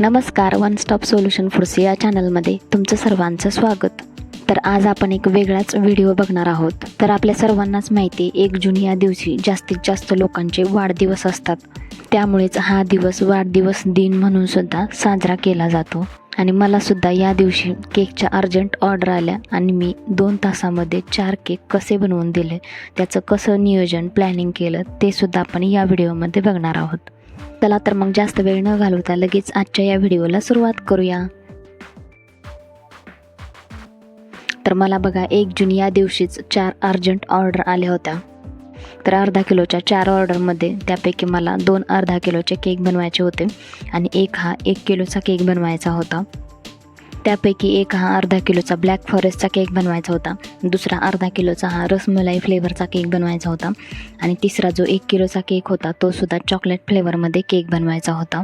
नमस्कार one stop solution foods या चॅनलमध्ये तुमचं सर्वांचं स्वागत. तर आज आपण एक वेगळाच व्हिडिओ बघणार आहोत. तर आपल्या सर्वांनाच माहिती आहे एक जून या दिवशी जास्तीत जास्त लोकांचे वाढदिवस असतात. त्यामुळेच हा दिवस वाढदिवस दिन म्हणून सुद्धा साजरा केला जातो. आणि मला सुद्धा या दिवशी केकच्या अर्जंट ऑर्डर आल्या आणि मी दोन तासामध्ये चार केक कसे बनवून दिले त्याचं कसं नियोजन प्लॅनिंग केलं ते सुद्धा आपण या व्हिडिओमध्ये बघणार आहोत. चला तर मग जास्त वेळ न घालवता लगेच आजच्या या व्हिडिओला सुरुवात करूया. तर मला बघा एक जून या दिवशीच चार अर्जंट ऑर्डर आल्या होत्या. तर अर्धा किलोच्या चार ऑर्डरमध्ये त्यापैकी मला दोन अर्धा किलोचे केक बनवायचे होते आणि एक हा एक किलोचा केक बनवायचा होता. त्यापैकी एक हा अर्धा किलोचा ब्लॅक फॉरेस्टचा केक बनवायचा होता. दुसरा अर्धा किलोचा हा रसमलाई फ्लेवरचा केक बनवायचा होता. आणि तिसरा जो एक किलोचा केक होता तो सुद्धा चॉकलेट फ्लेवरमध्ये केक बनवायचा होता.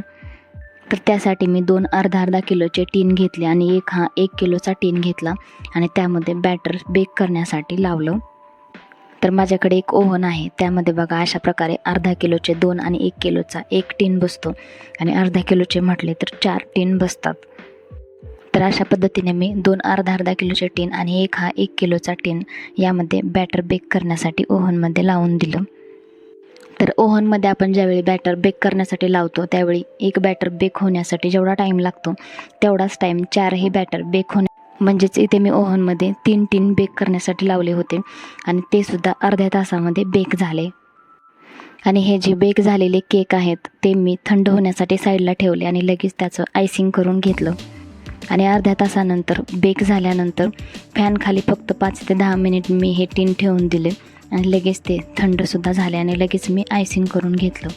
तर त्यासाठी मी दोन अर्धा अर्धा किलोचे टीन घेतले आणि एक हा एक किलोचा टीन घेतला. आणि त्यामध्ये बॅटर बेक करण्यासाठी लावलं. तर माझ्याकडे एक ओव्हन आहे. त्यामध्ये बघा अशा प्रकारे अर्धा किलोचे दोन आणि एक किलोचा एक टीन बसतो. आणि अर्धा किलोचे म्हटले तर चार टीन बसतात. तर अशा पद्धतीने मी दोन अर्धा अर्धा किलोचे टीन आणि एक हा एक किलोचा टीन यामध्ये बॅटर बेक करण्यासाठी ओव्हनमध्ये लावून दिलं. तर ओव्हनमध्ये आपण ज्यावेळी बॅटर बेक करण्यासाठी लावतो त्यावेळी एक बॅटर बेक होण्यासाठी जेवढा टाईम लागतो तेवढाच टाईम चारही बॅटर बेक होण्या म्हणजेच इथे मी ओव्हनमध्ये तीन टीन बेक करण्यासाठी लावले होते आणि ते सुद्धा अर्ध्या तासामध्ये बेक झाले. आणि हे जे बेक झालेले केक आहेत ते मी थंड होण्यासाठी साईडला ठेवले आणि लगेच त्याचं आयसिंग करून घेतलं. आणि अर्ध्या तासानंतर बेक झाल्यानंतर फॅनखाली फक्त पाच ते दहा मिनिट मी हे टीन ठेवून दिले. आणि लगेच ते थंडसुद्धा झाले आणि लगेच मी आयसिंग करून घेतलं.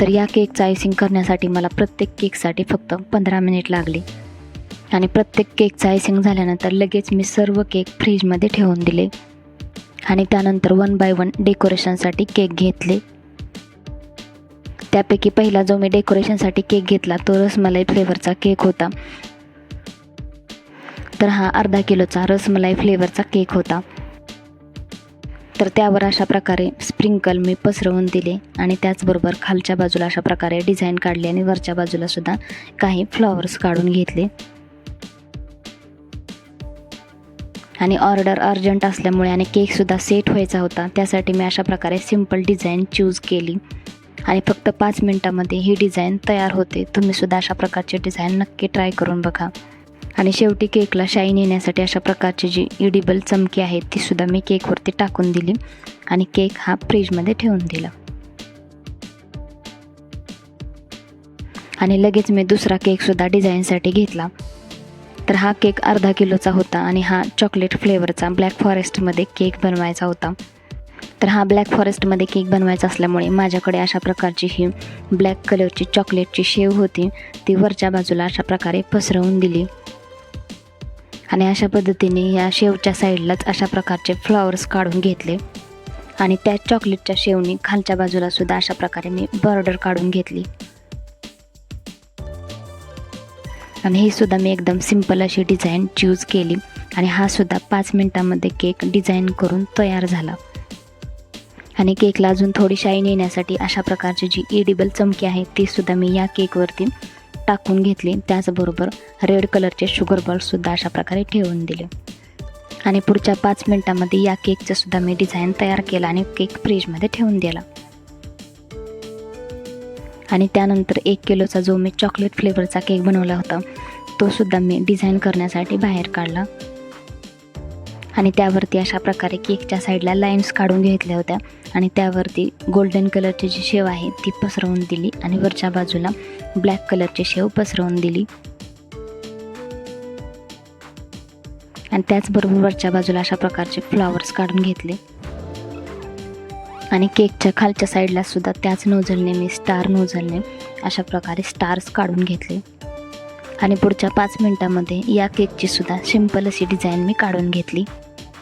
तर या केकचं आयसिंग करण्यासाठी मला प्रत्येक केकसाठी फक्त पंधरा मिनिट लागली. आणि प्रत्येक केकचं आयसिंग झाल्यानंतर लगेच मी सर्व केक फ्रीजमध्ये ठेवून दिले. आणि त्यानंतर वन बाय वन डेकोरेशनसाठी केक घेतले. त्यापैकी पहिला जो मी डेकोरेशनसाठी केक घेतला तो रसमलाई फ्लेवरचा केक होता. तर हा अर्धा किलोचा रसमलाई फ्लेवरचा केक होता. तर त्यावर अशा प्रकारे स्प्रिंकल मी पसरवून दिले आणि त्याचबरोबर खालच्या बाजूला अशा प्रकारे डिझाईन काढली आणि वरच्या बाजूला सुद्धा काही फ्लॉवर्स काढून घेतले. आणि ऑर्डर अर्जंट असल्यामुळे आणि केकसुद्धा सेट व्हायचा होता त्यासाठी मी अशा प्रकारे सिंपल डिझाईन चूज केली. आणि फक्त पाच मिनटामध्ये ही डिझाईन तयार होते. तुम्हीसुद्धा अशा प्रकारची डिझाईन नक्की ट्राय करून बघा. आणि शेवटी केकला शाईन येण्यासाठी अशा प्रकारची जी इडिबल चमकी आहे तीसुद्धा मी केकवरती टाकून दिली आणि केक हा फ्रीजमध्ये ठेवून दिला. आणि लगेच मी दुसरा केकसुद्धा डिझाईनसाठी घेतला. तर हा केक अर्धा किलोचा होता आणि हा चॉकलेट फ्लेवरचा ब्लॅक फॉरेस्टमध्ये केक बनवायचा होता. तर हा ब्लॅक फॉरेस्टमध्ये केक बनवायचा असल्यामुळे माझ्याकडे अशा प्रकारची ही ब्लॅक कलरची चॉकलेटची शेव होती. ती वरच्या बाजूला अशा प्रकारे पसरवून दिली. आणि अशा पद्धतीने या शेवच्या साईडलाच अशा प्रकारचे फ्लॉवर्स काढून घेतले. आणि त्या चॉकलेटच्या शेवने खालच्या बाजूला सुद्धा अशा प्रकारे मी बॉर्डर काढून घेतली. आणि ही सुद्धा मी एकदम सिंपल अशी डिझाईन चूज केली. आणि हा सुद्धा पाच मिनटामध्ये केक डिझाईन करून तयार झाला. आणि केकला अजून थोडी शाईन येण्यासाठी अशा प्रकारची जी एडिबल चमकी आहे ती सुद्धा मी या केकवरती टाकून घेतली. त्याचबरोबर रेड कलरचे शुगर बॉल्ससुद्धा अशा प्रकारे ठेवून दिले. आणि पुढच्या पाच मिनटामध्ये या केकचं सुद्धा मी डिझाईन तयार केला आणि केक फ्रीजमध्ये ठेवून दिला. आणि त्यानंतर एक किलोचा जो मी चॉकलेट फ्लेवरचा केक बनवला होता तो सुद्धा मी डिझाईन करण्यासाठी बाहेर काढला. आणि त्यावरती अशा प्रकारे केकच्या साईडला लाईन्स काढून घेतल्या होत्या. आणि त्यावरती गोल्डन कलरची जी शेव आहे ती पसरवून दिली. आणि वरच्या बाजूला ब्लॅक कलरची शेव पसरवून दिली. आणि त्याचबरोबर वरच्या बाजूला अशा प्रकारचे फ्लॉवर्स काढून घेतले. आणि केकच्या खालच्या साईडला सुद्धा त्याच नोझलने मी स्टार नोझलने अशा प्रकारे स्टार्स काढून घेतले. आणि पुढच्या पाच मिनटामध्ये या केकची सुद्धा सिंपल अशी डिझाईन मी काढून घेतली.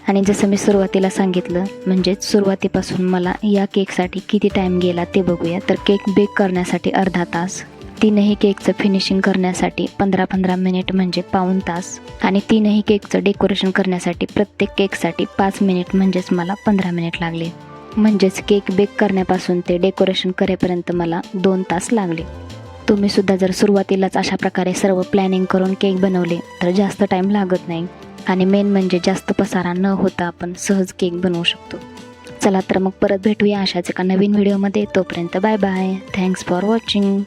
आणि जसं मी सुरुवातीला सांगितलं म्हणजेच सुरुवातीपासून मला या केकसाठी किती टाईम गेला ते बघूया. तर केक बेक करण्यासाठी अर्धा तास तीनही केकचं फिनिशिंग करण्यासाठी पंधरा पंधरा मिनिट म्हणजे पाऊण तास आणि तीनही केकचं डेकोरेशन करण्यासाठी प्रत्येक केकसाठी पाच मिनिट म्हणजेच मला पंधरा मिनिट लागले. म्हणजेच केक बेक करण्यापासून ते डेकोरेशन करेपर्यंत मला दोन तास लागले. तुम्ही सुद्धा जर सुरुवातीलाच अशा प्रकारे सर्व प्लॅनिंग करून केक बनवले तर जास्त टाईम लागत नाही. आणि मेन म्हणजे जास्त पसारा न होता आपण सहज केक बनवू शकतो. चला तर मग परत भेटूया अशाच एका नवीन व्हिडिओमध्ये तोपर्यंत bye bye thanks for watching